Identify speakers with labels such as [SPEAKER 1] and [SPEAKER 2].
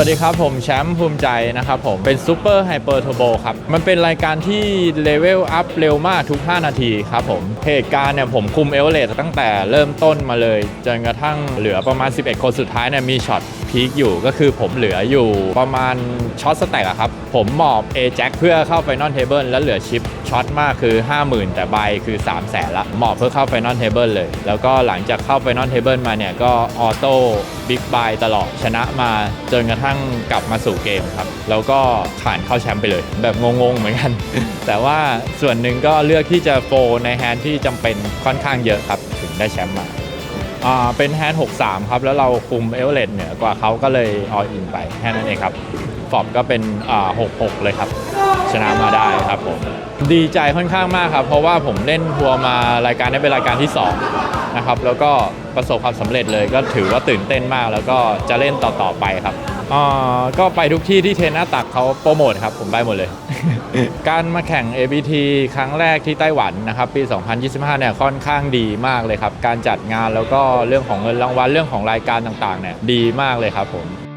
[SPEAKER 1] วัสดีครับ ผมแชมป์ภูมิใจนะครับผมเป็นซูเปอร์ไฮเปอร์ r ท b โบครับ มันเป็นรายการที่เลเวลอัพเร็วมากทุก 5 นาทีครับผม เหตุการณ์เนี่ยผมคุมเอเวอเรสตั้งแต่เริ่มต้นมาเลย จนกระทั่งเหลือประมาณ 11 คนสุดท้ายเนี่ยมีช็อตพีคอยู่ก็คือผมเหลืออยู่ประมาณช็อตสแต็กอะครับ ผมหมอบ A แจ็คเพื่อเข้าไฟนอลเทเบิลแล้วเหลือชิปช็อตมากคือ 50,000 แต่ใบคือ 3 0 0แสนละหมอบเพื่อเข้าไฟนอลเทเบิลเลย แล้วก็หลังจากเข้าไฟนอลเทเบิลมาเนี่ยก็ออโต้บิ๊กบายตลอดชนะมาจนกระทั่งกลับมาสู่เกมครับ แล้วก็ผ่านเข้าแชมป์ไปเลย แบบงงๆเหมือนกัน แต่ว่าส่วนหนึ่งก็เลือกที่จะโฟในแฮนด์ที่จำเป็นค่อนข้างเยอะครับถึงได้แชมป์มาอ่าเป็นแฮนด์63 ครับ แล้วเราคุมเอเวอเรสต์เหนือกว่าเขาก็เลยอออินไปแค่นั้นเองครับฟอบก็เป็นอ่า66 เลยครับ ชนะมาได้ครับผมดีใจค่อนข้างมากครับ เพราะว่าผมเล่นทัวร์มารายการนี้เป็นรายการที่2นะครับแล้วก็ประสบความสำเร็จเลยก็ถือว่าตื่นเต้นมาก แล้วก็จะเล่นต่อๆไปครับอ่าก็ไปทุกที่ที่เทรนหน้าตักเขาโปรโมทครับ ผมไปหมดเลย การมาแข่ง ABT ครั้งแรกที่ไต้หวันนะครับปี 2025 เนี่ยค่อนข้างดีมากเลยครับ การจัดงานแล้วก็เรื่องของเงินรางวัลเรื่องของรายการต่างๆเนี่ยดีมากเลยครับผม